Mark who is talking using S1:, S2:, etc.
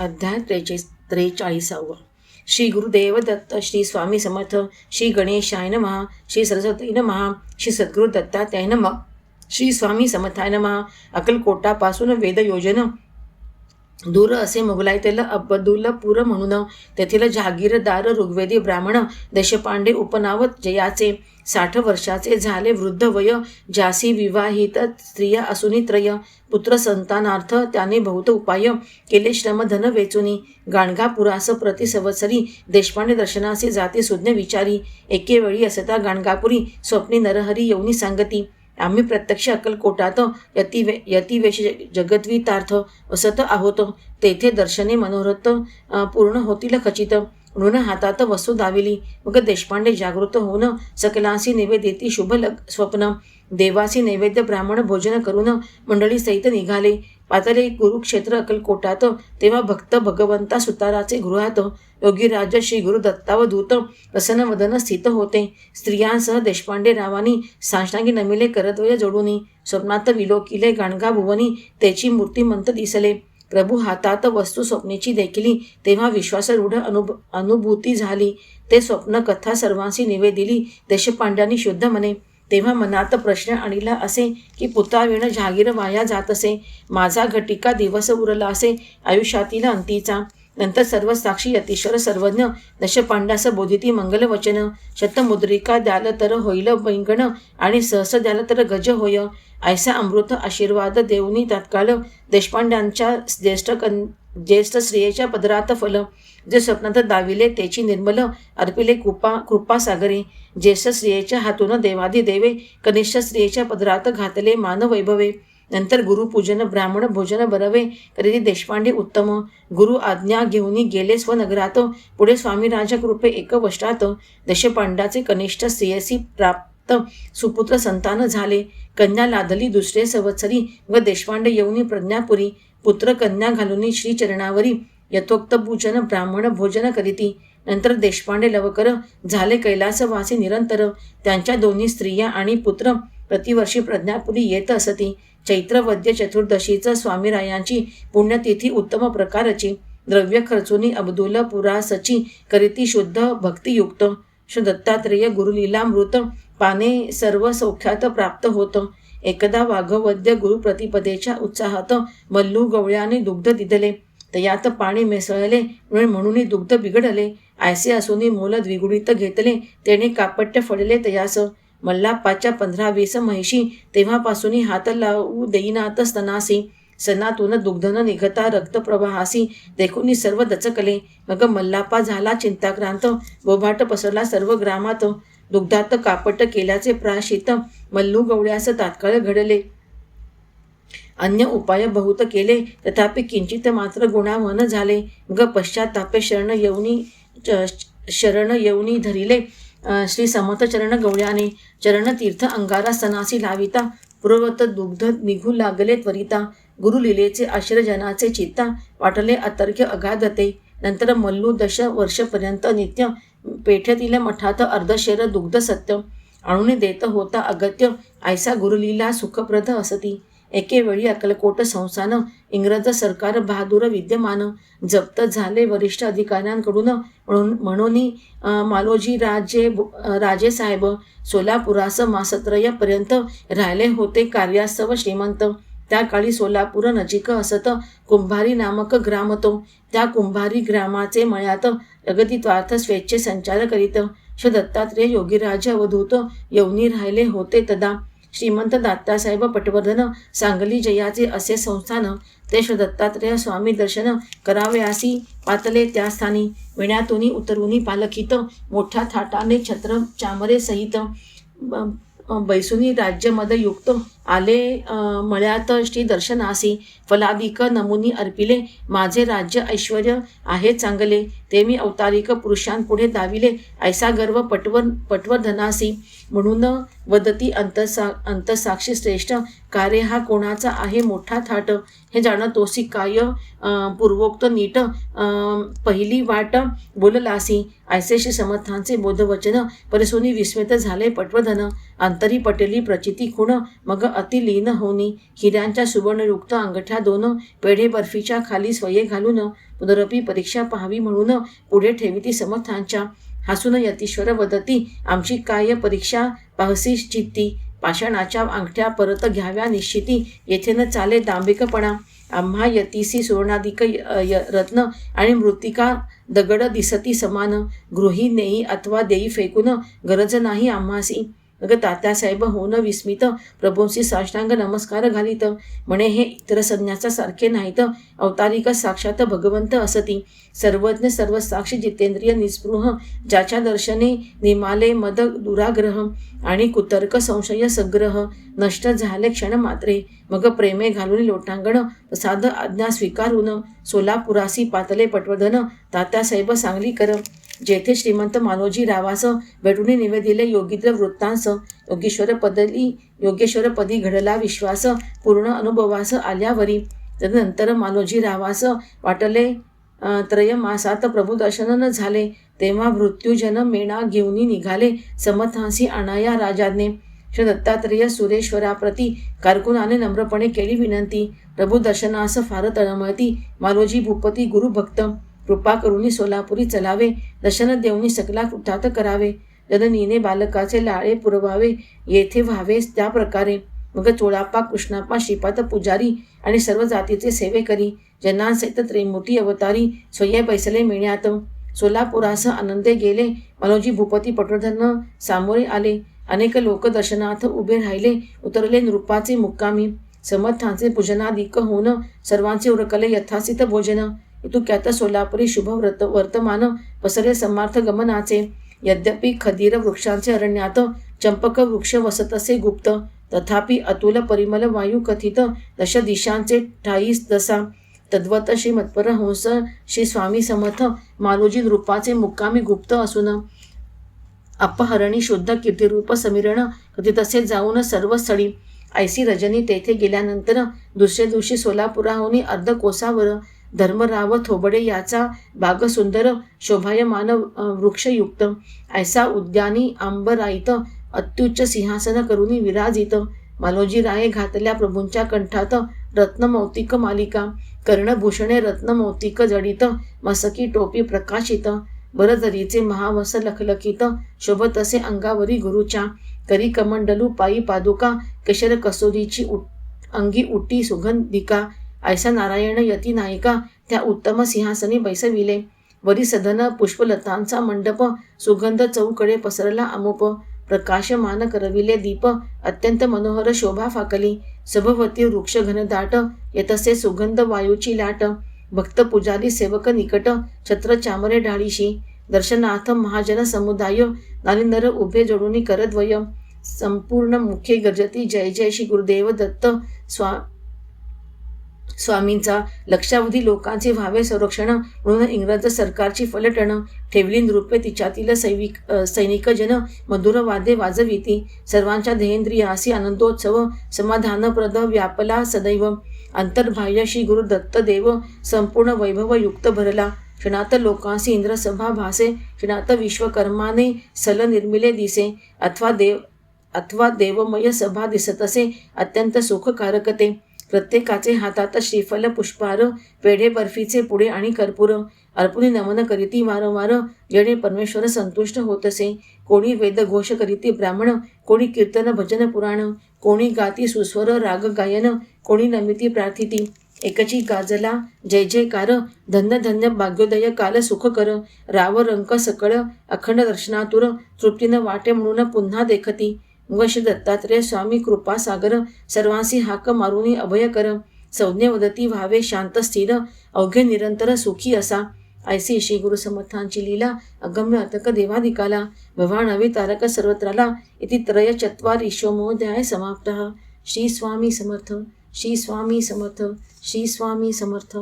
S1: अध्याय त्रेचे त्रेचाळीसावं. श्री गुरुदेव दत्त श्री स्वामी समर्थ श्री गणेशाय नमः श्री सरस्वती नमः श्री सद्गुरु दत्तात्याय नमः श्री स्वामी समर्थाय नमः अकलकोटापासून वेदयोजन दूर असे मुघलायतेला अब्बदुल्लपूर म्हणून तेथील जहागीरदार ऋग्वेदी ब्राह्मण देशपांडे उपनावत जयाचे साठ वर्षाचे झाले वृद्ध वय ज्यासी विवाहित स्त्रिया असूनी त्रय पुत्र संतानार्थ त्याने बहुत उपाय केले श्रम धन वेचुनी गाणगापुरास प्रति संवत्सरी देशपांडे दर्शनासी जाती सुज्ञ विचारी एके वेळी असता गाणगापुरी स्वप्नी नरहरी येऊनी सांगती आम्ही प्रत्यक्ष अक्कलकोटात यतिवे यतिवेश जगद्वितार्थ वसत आहोत. तेथे दर्शने मनोरथ पूर्ण होतील खचित. ऋण हातात वस्तू दाविली. मग देशपांडे जागृत होऊन सकलांसी नैवेद्येती शुभ लग स्वप्न. देवासी नैवेद्य ब्राह्मण भोजन करून मंडळी सहित निघाले. पातळे कुरुक्षेत्र अकलकोटात तेव्हा भक्त भगवंता सुताराचे गृहात योगीराज श्री गुरु दत्तावधूत प्रसन्न वदन स्थित होते. स्त्रियांसह देशपांडे रावानी साष्टांगी नमिले करद्वय जोडूनी स्वप्नात विलोकिले गाणगा भुवनी त्याची मूर्तिमंत दिसले. प्रभू हातात वस्तू स्वप्नेची देखिली तेव्हा विश्वासरूढ अनुभू अनुभूती झाली. ते स्वप्न कथा सर्वांशी निवेदिली देशपांड्यांनी शुद्ध म्हणे. तेव्हा मनात प्रश्न आणला असे की पुताविण जहागीर वाया जात असे. माझा घटिका दिवस उरला असे. आयुष्यातील अंतीचा नंतर सर्व साक्षी यतीश्वर सर्वज्ञ. दशपांडास बोधिती मंगलवचन. शतमुद्रिका द्याल तर होईल बैंगण. आणि सहस द्याल तर गज होय. ऐसा अमृत आशीर्वाद देऊनी तात्काळ देशपांड्यांच्या ज्येष्ठ कन ज्येष्ठ स्त्रियेच्या पदरात फल जे स्वप्नात दाविले त्याची निर्मल अर्पिले कृपा कृपा सागरे ज्येष्ठ स्त्रियेच्या हातून देवादी देवे कनिष्ठ स्त्रियेच्या पदरात घातले मान वैभवे. नंतर गुरुपूजन ब्राह्मण भोजन बरवे करीती देशपांडे उत्तम. गुरु आज्ञा घेऊन गेले स्वनगरात. पुढे स्वामी राजा कृपे एक वष्टात दशपांडाचे कनिष्ठ स्त्रियसी प्राप्त. सुपुत्र संतान झाले. कन्या लादली दुसरे संवत्सरी व देशपांडे येऊनी प्रज्ञापुरी. पुत्र कन्या घालून श्रीचरणावरी यथोक्त पूजन ब्राह्मण भोजन करीती. नंतर देशपांडे लवकर झाले कैलासवासी निरंतर. त्यांच्या दोन्ही स्त्रिया आणि पुत्र प्रतिवर्षी प्रज्ञापुरी येत असती. चैत्रवद्य चतुर्दशीचं स्वामीरायांची पुण्यतिथी उत्तम प्रकारची. द्रव्य खर्चुनी अब्दुल पुरासची करीती शुद्ध भक्तियुक्त. श्री दत्तात्रेय गुरुलीलामृत पाने सर्व सौख्यात प्राप्त होत. एकदा वाघवद्य गुरुप्रतिपदेच्या उत्साहात मल्लू गवळ्याने दुग्ध दिदले. तयात पाणी मिसळले म्हणून दुग्ध बिघडले. आयसे असून मोल द्विगुणित घेतले तेने कापट्य फडले तयास मल्लापाच्या पंधरा वीस म्हैशी तेव्हापासून हात लावू देईनात स्तनासी सनातून दुग्धन निघता रक्तप्रवाहासी देखून सर्व दचकले. मग मल्लापा झाला चिंताक्रांत बोभाट पसरला सर्व ग्रामात. दुग्धात कापट केल्याचे प्राशित मल्लू गवळ्यास तात्काळ घडले. अन्य उपाय बहुत केले तथापि किंचित मात्र गुणावन झाले. ग पश्चातापे शरण येऊनी शरण येऊनी धरिले. श्री समत चरण गवळ्याने चरणतीर्थ अंगारा सनासी लाविता. पूर्वत दुग्ध निघू लागले त्वरिता. गुरुलीलेचे आश्रयजनाचे चित्ता वाटले अतर्क्य अगाधते. नंतर मल्लू दश वर्षपर्यंत नित्य पेठेतील मठात अर्धशेर दुग्ध सत्य आणून देत होता अगत्य. ऐसा गुरुलीला सुखप्रद असती. एके वेळी अक्कलकोट संस्थान इंग्रज सरकार बहादूर विद्यमान जप्त झाले. वरिष्ठ अधिकाऱ्यांकडून म्हणून म्हणून मालोजी राजे राजे साहेब सोलापुरास मासत्रयापर्यंत राहिले होते. कार्यास्तव श्रीमंत त्या काळी सोलापूर नजीक असत कुंभारी नामक ग्राम तो. त्या कुंभारी ग्रामाचे मळ्यात प्रगतीत्वार्थ स्वेच्छे संचार करीत. श दत्तात्रेय योगीराज अवधूत यवनी राहिले होते तदा. श्रीमंत दात्तासाहेब पटवर्धन सांगली जयाचे असे संस्थान. ते श्री दत्तात्रेय स्वामी दर्शन करावयासी पातले त्या स्थानी. विण्यातुनी उतरुनी पालखीत मोठ्या थाटाने छत्र चामरे सहित बैसुनी बैसुनी राज्यमद युक्त आले मळ्यात श्री दर्शनासी फलादिक नमुनी अर्पिले माझे राज्य ऐश्वर आहे चांगले ते मी अवतारिक पुरुषांपुढे दाविले ऐसा गर्व पटवर पटवर्धनासी म्हणून वदती अंतसा अंतसाक्षी श्रेष्ठ कार्य हा कोणाचा आहे मोठा थाट? हे जाणं तोसी काय पूर्वोक्त नीट पहिली वाट बोललासी. ऐसेशी समर्थांचे बोधवचन. परिसोनी विस्मित झाले पटवधन अंतरी पटेली प्रचिती खुण. मग अति लीन होनी हिऱ्यांच्या सुवर्णयुक्त अंगठ्या दोन. पेढे बर्फीच्या खाली स्वये घालून. पुनरपी परीक्षा पाहावी म्हणून पुढे ठेविती समर्थांच्या. हसून यतीश्वर वदती आमची काय परीक्षा? पाहसी चित्ती. पाषाणाच्या अंगठ्या परत घ्याव्या निश्चिती. येथे न चाले दांभिकपणा. आम्हा यतीसी सुवर्णाधिक य- य- रत्न आणि मृत्तिका दगड दिसती समान. गृही नेई अथवा देई फेकून गरज नाही आम्हासी. मग तात्यासाहेब होऊन विस्मित. प्रभूंशी साष्टांग नमस्कार घालीत. म्हणे हे इतर संज्ञाचा सारखे नाहीत. अवतारिक साक्षात भगवंत असती. सर्वज्ञ सर्व साक्षी जितेंद्रिय निस्पृह ज्याच्या दर्शने निमाले मद दुराग्रह आणि कुतर्क संशय सग्रह. नष्ट झाले क्षण मात्रे. मग प्रेमे घालून लोटांगण साध आज्ञा स्वीकारून सोलापुरासी पातले पटवर्धन तात्यासाहेब सांगली कर जेथे श्रीमंत मानोजी रावास भेटून निवेदिले योगिद्र वृत्तांस योगेश्वर पदली योगेश्वर पदी घडला विश्वास पूर्ण अनुभवास आल्यावरी तदनंतर मानोजी रावास वाटले त्रयमासात प्रभुदर्शन न झाले तेव्हा मृत्यूजन मेणा घेऊन निघाले समर्थांसी आणाया राजाने. श्री दत्तात्रेय सुरेश्वराप्रती कारकुनाने नम्रपणे केली विनंती. प्रभू दर्शनास फार तळमळती मालोजी भूपती गुरुभक्त. कृपा करुणी सोलापुरी चलावे दर्शन देऊनी सकला कृतात करावे जननीने बालकाचे लाळे पुरवावे येथे व्हावे त्या प्रकारे मग चोळापा कृष्णापा शिपात पुजारी आणि सर्व जातीचे सेवे करी जनांसहित त्रिमुठी अवतारी स्वय बैसले मिळण्यात सोलापुरास आनंदे गेले मनोजी भूपती पटवर्धन सामोरे आले अनेक लोक दर्शनार्थ उभे राहिले उतरले नृपाचे मुक्कामी समर्थांचे पूजनाधिक होऊन सर्वांचे उरकले यथासित भोजन इतुक्यात सोलापुरी शुभ व्रत वर्तमान पसरे समार्थ गमनाचे. यद्यपि खदीर वृक्षांचे अरण्यात चंपक वृक्ष वसतसे गुप्त तथापि अतुल परिमल वायू कथित दश दिशांचे ठाईस दसा. तद्वत श्री मत्पर हंस श्री स्वामी समर्थ मालोजी रूपाचे मुक्कामी गुप्त असून अपहरणी शुद्ध कीर्तिरूप समीरण कथितसे जाऊन सर्व स्थळी. ऐसी रजनी तेथे गेल्यानंतर दुसऱ्या दिवशी सोलापुराहून अर्ध कोसावर धर्मराव थोबडे याचा बाग सुंदर शोभायमान वृक्षयुक्त ऐसा उद्यानी आंबराईत अत्युच्च सिंहासन करुनी विराजित मालोजीराये घातल्या प्रभूंच्या कंठात रत्नमौतिक मालिका कर्णभूषणे रत्नमौतिक जडित मसकी टोपी प्रकाशित बरदरीचे महावस लखलखित शोभत असे अंगावरी गुरुच्या करी कमंडलू पायी पादुका केशर कसोरीची उ अंगी उटी सुगंधिका ऐसा नारायण यती नायिका त्या उत्तम सिंहासनी बैसविले. वरी सदन पुष्पलतांचा मंडप सुगंध चौकडे पसरला अमुप. प्रकाशमान करविले दीप अत्यंत मनोहर शोभा फाकली. सभवती वृक्ष घनदाट येतसे सुगंध वायूची लाट. भक्त पुजारी सेवक निकट छत्र चामरे डाळीशी दर्शनाथ महाजन समुदाय नालिंदर उभे जोडून करद्वय. संपूर्ण मुखे गर्जती जय जय श्री गुरुदेव दत्त स्वा स्वामींचा लक्षावधी लोकांचे व्हावे संरक्षण म्हणून इंग्रज सरकारची फलटणं ठेवली रूपे तिच्यातील सैविक सैनिकजन सैनिक मधुर वादे वाजविती. सर्वांच्या ध्येंद्रियासी आनंदोत्सव समाधानप्रद व्यापला सदैव. अंतर्बाह्य श्री गुरु दत्त देव संपूर्ण वैभव युक्त भरला. क्षणात लोकांसी इंद्रसभा भासे क्षणात विश्वकर्माने सल निर्मिले दिसे. अथवा देव अथवा देवमय सभा दिसत असे अत्यंत सुखकारक ते. प्रत्येकाचे हातात श्रीफल पुष्पार पेढे बर्फीचे पुढे आणि कर्पूर. अर्पुनी नमन करीती वारंवार जेणे परमेश्वर संतुष्ट होत असे कोणी वेदघोष करीती ब्राह्मण कोणी कीर्तन भजन पुराण कोणी गाती सुस्वर राग गायन कोणी नमिती प्रार्थिती. एकची गाजला जय जयकार धन्य धन्य भाग्योदय काल सुख कर राव रंक सकळ अखंड दर्शनातुर तृप्तीनं वाटे म्हणून पुन्हा देखती. वश दत्तात्रय स्वामी कृपा सागर सर्वांसी हाक मारुनी अभय कर. संज्ञ व्हावे शांत स्थिर अवघे निरंतर सुखी असा. ऐसी श्री गुरु समर्थांची लीला अगम्य अतक देवादिकाला अवि तारक सर्वत्राला इति त्रय चत्वार ईशोमोध्याय समाप्त. श्री स्वामी समर्थ श्री स्वामी समर्थ श्री स्वामी समर्थ.